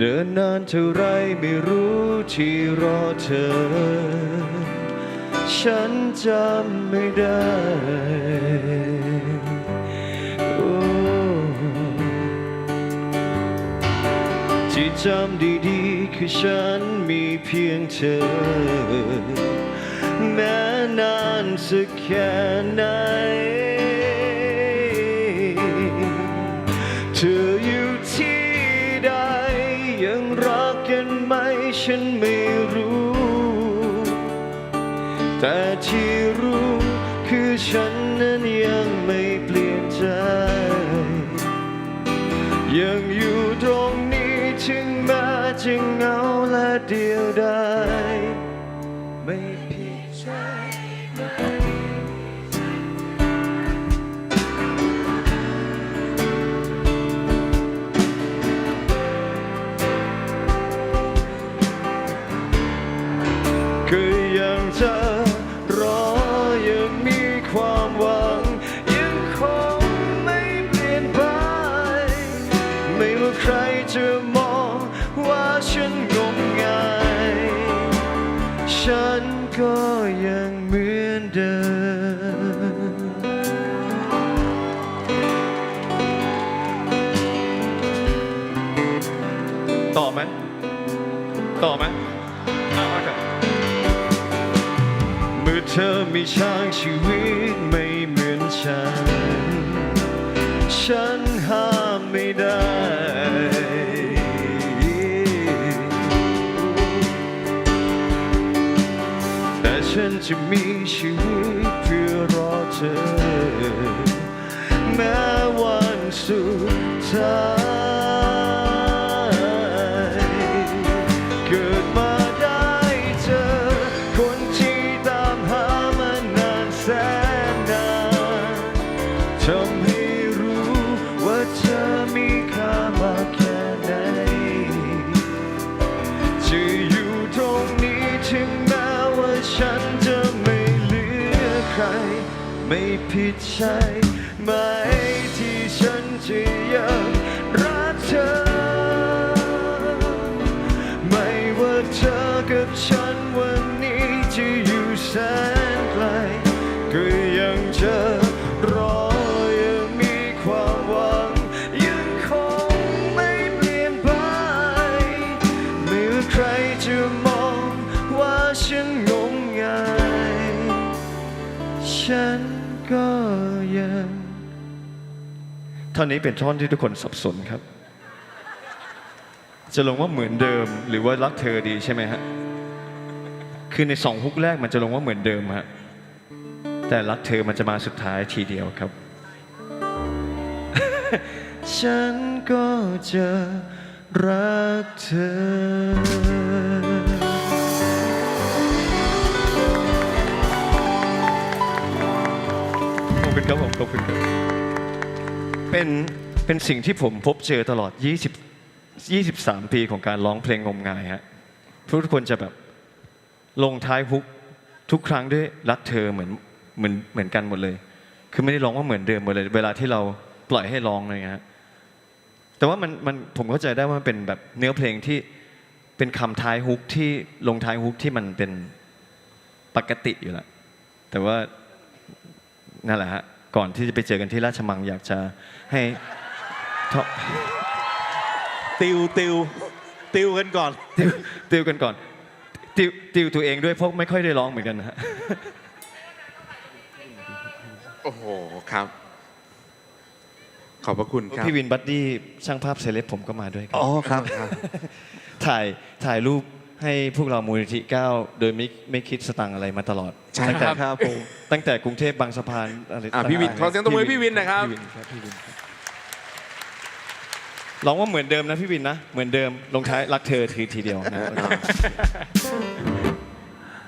เดินนานเท่าไรไม่รู้ที่รอเธอ ฉันจำไม่ได้ ที่จำดีๆ คือฉันมีเพียงเธอ แม้นานสักแค่ไหน แต่ที่รู้คือฉันนั้นยังไม่เปลี่ยนใจ ยังอยู่ตรงนี้ถึงแม้จะเหงาและเดียวดายไม่ผิดใจคือยังจะร ธอมีช่างชีวิตไม่เหมือนฉัน ฉันห้ามไม่ได้ แต่ฉันจะมีชีวิตเพื่อรอเธอ ไม่ผิดใช่ไหมที่ฉันจะยังรักเธอ ไม่ว่าเธอกับฉันวันนี้จะอยู่แสน ฉันก็ยังท่อนนี้เป็นท่อนที่ทุกคนสับสนครับ จะลงว่าเหมือนเดิมหรือว่ารักเธอดีใช่ไหมฮะคือในสองฮุกแรกมันจะลงว่าเหมือนเดิมฮะแต่รักเธอมันจะมาสุดท้ายทีเดียวครับ ฉันก็จะรักเธอ ขอบคุณครับเป็นเป็นสิ่งที่ผมพบเจอตลอด 20 23 ปีของการร้องเพลงงมงายฮะทุกคนจะแบบลงท้ายฮุกทุกครั้งด้วยรักเธอเหมือนเหมือนเหมือนกันหมดเลย คือไม่ได้ร้องว่าเหมือนเดิมหมดเลย เวลาที่เราปล่อยให้ร้องอะไรเงี้ยฮะแต่ว่ามันมันผมเข้าใจได้ว่ามันเป็นแบบเนื้อเพลงที่เป็นคำท้ายฮุกที่ลงท้ายฮุกที่มันเป็นปกติอยู่แล้วแต่ว่านั่นแหละฮะ ก่อนที่จะไปเจอกันที่ราชมังอยากจะให้ทติวติวติวกันก่อน ติวติวกันก่อน ติวติวตัวเองด้วยเพราะไม่ค่อยได้ร้องเหมือนกันนะฮะโอ้โหครับ ขอบพระคุณครับพี่วินบัดดี้ช่างภาพเซเลบผมก็มาด้วยครับอ๋อครับถ่ายถ่ายรูป ให้พวกเรามูลนิธิ9โดยไม่ไม่คิดสตังค์อะไรมาตลอดใช่ตั้งแต่ครับผม ตั้งแต่กรุงเทพบางสะพานอะไรอะพี่วินต่างๆขอเสียงตบมือให้พี่วินหนะครับ พี่วินครับพี่วินครับร้องว่าเหมือนเดิมนะพี่วินนะเหมือนเดิมลงท้ายรักเธอทีทีเดียวนะ